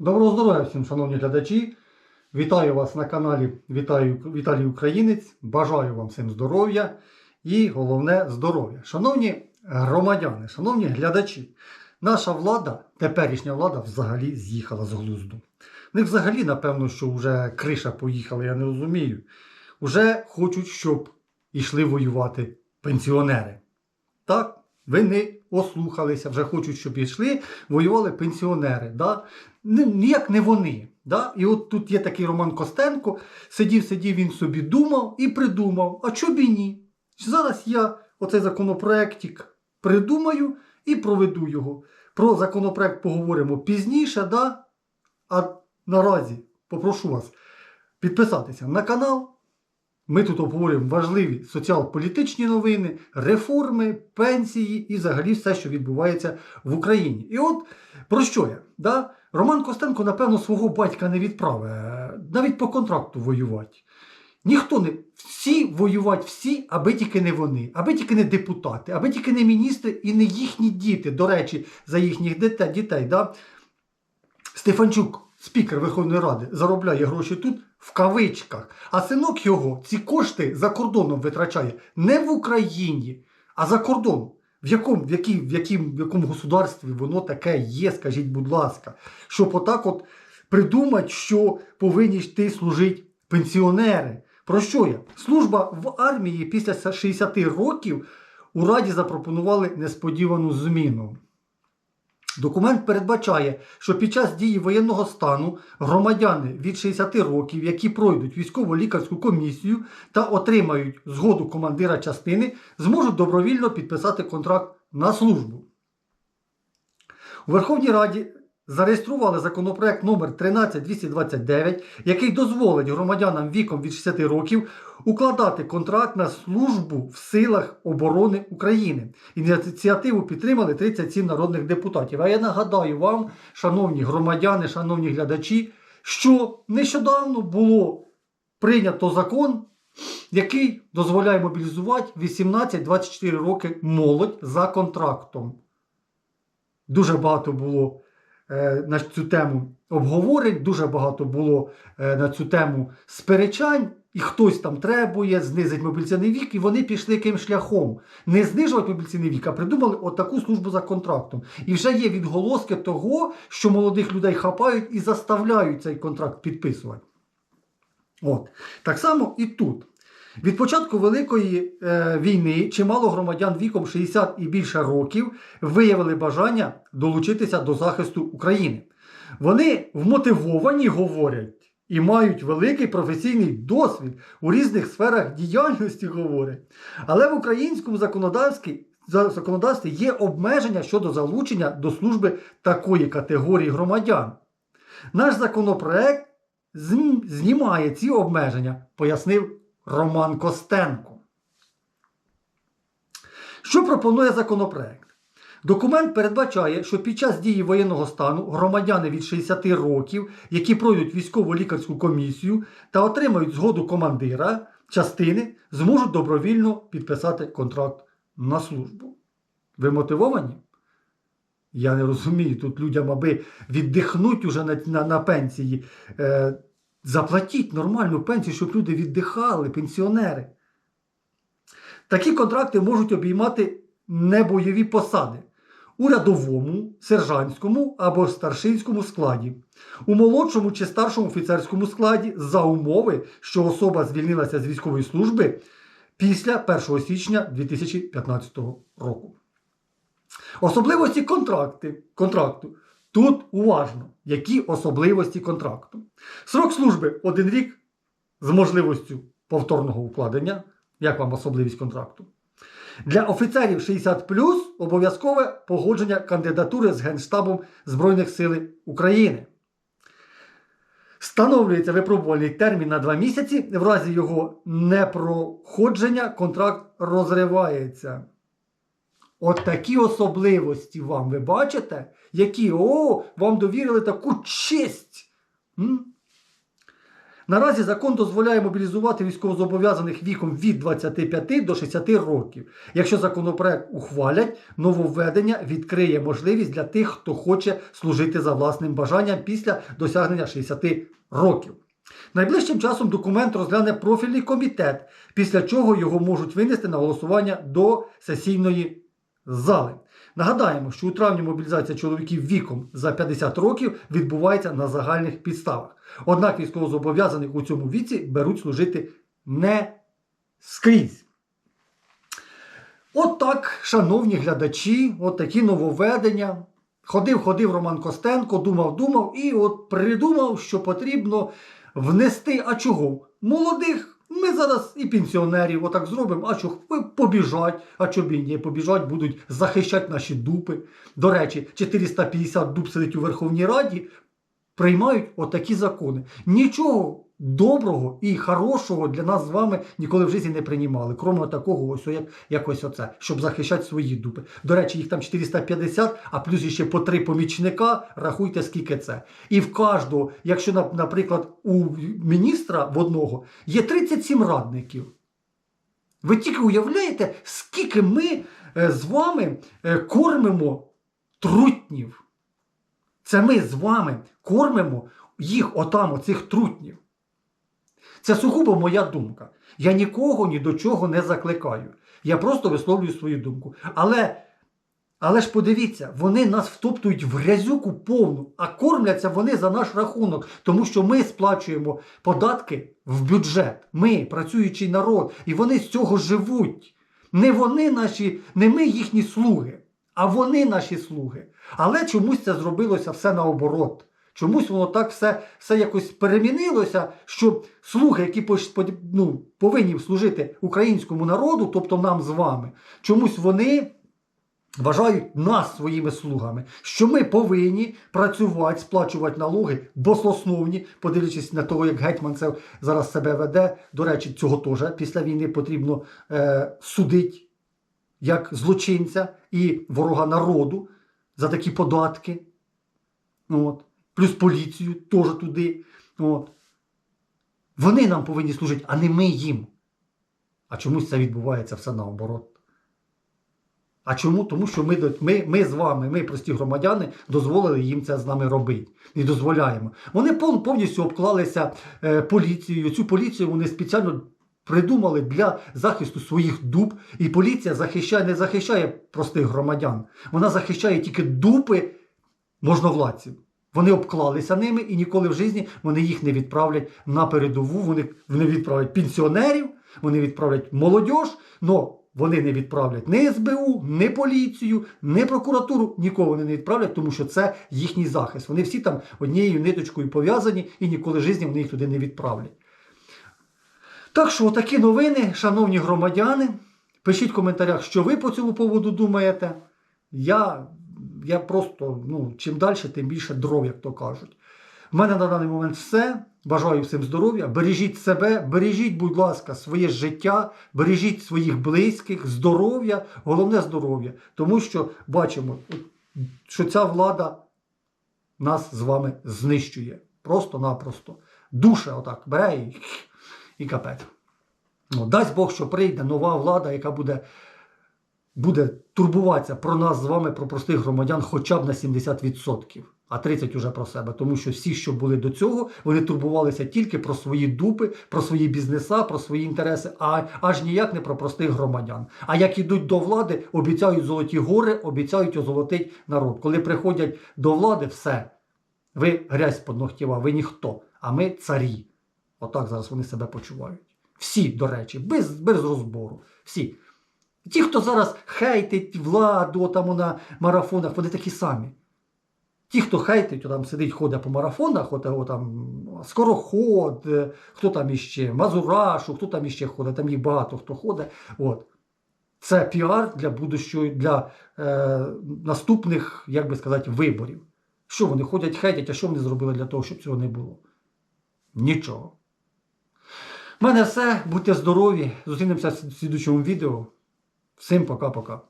Доброго здоров'я всім, шановні глядачі. Вітаю вас на каналі Вітаю, Віталій Українець. Бажаю вам всім здоров'я і головне здоров'я. Шановні громадяни, шановні глядачі, наша влада, теперішня влада, взагалі з'їхала з глузду. В них взагалі, напевно, що вже криша поїхала, я не розумію. Уже хочуть, щоб йшли воювати пенсіонери. Так, ви не ослухалися, вже хочуть, щоб йшли, воювали пенсіонери. Да? Ніяк не вони. Да? І от тут є такий Роман Костенко, сидів, сидів, він собі думав і придумав, а чого б і ні? Зараз я оцей законопроектик придумаю і проведу його. Про законопроект поговоримо пізніше, да? а наразі попрошу вас підписатися на канал. Ми тут обговорюємо важливі соціал-політичні новини, реформи, пенсії і взагалі все, що відбувається в Україні. І от про що я? Да? Роман Костенко, напевно, свого батька не відправить, е, навіть по контракту воювати. Ніхто не. Всі воювати, всі, аби тільки не вони, аби тільки не депутати, аби тільки не міністри і не їхні діти. До речі, за їхніх дітей. да? Стефанчук, спікер Верховної Ради, заробляє гроші тут в кавичках. А синок його ці кошти за кордоном витрачає не в Україні, а за кордоном. В якому, в, якій, в, яким, в якому государстві воно таке є, скажіть, будь ласка, щоб отак от придумати, що повинні йти служити пенсіонери. Про що я? Служба в армії після 60 років у Раді запропонували несподівану зміну. Документ передбачає, що під час дії воєнного стану громадяни від 60 років, які пройдуть військово-лікарську комісію та отримають згоду командира частини, зможуть добровільно підписати контракт на службу. У Верховній Раді зареєстрували законопроект номер 13229, який дозволить громадянам віком від 60 років укладати контракт на службу в силах оборони України. Ініціативу підтримали 37 народних депутатів. А я нагадаю вам, шановні громадяни, шановні глядачі, що нещодавно було прийнято закон, який дозволяє мобілізувати 18-24 роки молодь за контрактом. Дуже багато було на цю тему обговорень, дуже багато було е, на цю тему сперечань, і хтось там требує знизити мобілізаційний вік, і вони пішли яким шляхом. Не знижувати мобілізаційний вік, а придумали отаку службу за контрактом. І вже є відголоски того, що молодих людей хапають і заставляють цей контракт підписувати. От. Так само і тут. Від початку Великої е, війни чимало громадян віком 60 і більше років виявили бажання долучитися до захисту України. Вони вмотивовані говорять і мають великий професійний досвід у різних сферах діяльності говорять. Але в українському законодавстві, законодавстві є обмеження щодо залучення до служби такої категорії громадян. Наш законопроект знімає ці обмеження, пояснив Роман Костенко. Що пропонує законопроект? Документ передбачає, що під час дії воєнного стану громадяни від 60 років, які пройдуть військово-лікарську комісію та отримають згоду командира частини, зможуть добровільно підписати контракт на службу. Ви мотивовані? Я не розумію, тут людям, аби віддихнуть уже на, на, на пенсії, е, заплатіть нормальну пенсію, щоб люди віддихали, пенсіонери. Такі контракти можуть обіймати небойові посади у рядовому, сержантському або старшинському складі, у молодшому чи старшому офіцерському складі за умови, що особа звільнилася з військової служби після 1 січня 2015 року. Особливості контракти, контракту. Тут уважно, які особливості контракту. Срок служби один рік з можливістю повторного укладення. Як вам особливість контракту? Для офіцерів 60 обов'язкове погодження кандидатури з Генштабом Збройних сил України. Встановлюється випробувальний термін на 2 місяці. В разі його непроходження контракт розривається. От такі особливості вам ви бачите, які о, вам довірили таку честь. М? Наразі закон дозволяє мобілізувати військовозобов'язаних віком від 25 до 60 років. Якщо законопроект ухвалять, нововведення відкриє можливість для тих, хто хоче служити за власним бажанням після досягнення 60 років. Найближчим часом документ розгляне профільний комітет, після чого його можуть винести на голосування до сесійної зали. Нагадаємо, що у травні мобілізація чоловіків віком за 50 років відбувається на загальних підставах. Однак військовозобов'язаних у цьому віці беруть служити не скрізь. От шановні глядачі, от нововведення. Ходив, ходив Роман Костенко, думав, думав, і от придумав, що потрібно внести. А чого? Молодих. Ми зараз і пенсіонерів отак зробимо, а що побіжать, а чого б і ні, побіжать, будуть захищати наші дупи. До речі, 450 дуб сидить у Верховній Раді, приймають отакі закони. Нічого доброго і хорошого для нас з вами ніколи в житті не приймали, крім такого, ось як, якось оце, щоб захищати свої дупи. До речі, їх там 450, а плюс ще по три помічника, рахуйте, скільки це. І в кожного, якщо, наприклад, у міністра в одного є 37 радників. Ви тільки уявляєте, скільки ми е, з вами е, кормимо трутнів. Це ми з вами кормимо їх отам, оцих трутнів. Це сугубо моя думка. Я нікого ні до чого не закликаю. Я просто висловлюю свою думку. Але, але ж подивіться, вони нас втоптують в грязюку повну, а кормляться вони за наш рахунок, тому що ми сплачуємо податки в бюджет. Ми, працюючий народ, і вони з цього живуть. Не вони наші, не ми їхні слуги, а вони наші слуги. Але чомусь це зробилося все наоборот. Чомусь воно так все, все якось перемінилося, що слуги, які ну, повинні служити українському народу, тобто нам з вами, чомусь вони вважають нас своїми слугами, що ми повинні працювати, сплачувати налоги баслосновні, подивлячись на того, як гетьман це зараз себе веде. До речі, цього теж після війни потрібно е, судити як злочинця і ворога народу за такі податки. От. Плюс поліцію теж туди. От. Вони нам повинні служити, а не ми їм. А чомусь це відбувається все наоборот. А чому? Тому що ми, ми, ми з вами, ми, прості громадяни, дозволили їм це з нами робити. І дозволяємо. Вони повністю обклалися е, поліцією. Цю поліцію вони спеціально придумали для захисту своїх дуб. І поліція захищає, не захищає простих громадян. Вона захищає тільки дупи можновладців. Вони обклалися ними і ніколи в житті вони їх не відправлять на передову. Вони, вони відправлять пенсіонерів, вони відправлять молодь, але вони не відправлять ні СБУ, ні поліцію, ні прокуратуру, нікого вони не відправлять, тому що це їхній захист. Вони всі там однією ниточкою пов'язані і ніколи в житті вони їх туди не відправлять. Так що, такі новини, шановні громадяни. Пишіть в коментарях, що ви по цьому поводу думаєте. Я, я просто, ну, чим далі, тим більше дров, як то кажуть. У мене на даний момент все. Бажаю всім здоров'я. Бережіть себе, бережіть, будь ласка, своє життя, бережіть своїх близьких, здоров'я, головне здоров'я. Тому що бачимо, що ця влада нас з вами знищує. Просто-напросто. Душа отак бере і, і капець. Ну, дасть Бог, що прийде нова влада, яка буде, буде турбуватися про нас з вами, про простих громадян, хоча б на 70%, а 30% уже про себе. Тому що всі, що були до цього, вони турбувалися тільки про свої дупи, про свої бізнеса, про свої інтереси, а аж ніяк не про простих громадян. А як ідуть до влади, обіцяють золоті гори, обіцяють озолотить народ. Коли приходять до влади, все. Ви грязь под ногтєва, ви ніхто, а ми царі. Отак зараз вони себе почувають. Всі, до речі, без, без розбору. Всі. Ті, хто зараз хейтить владу там на марафонах, вони такі самі. Ті, хто хейтить, там сидить, ходить по марафонах, от, от, там, скороход, е, хто там іще, Мазурашу, хто там іще ходить, там їх багато хто ходить. От. Це піар для будущої, для е, наступних, як би сказати, виборів. Що вони ходять, хейтять, а що вони зробили для того, щоб цього не було? Нічого. У мене все. Будьте здорові. Зустрінемося в слідчому відео. Всім пока-пока.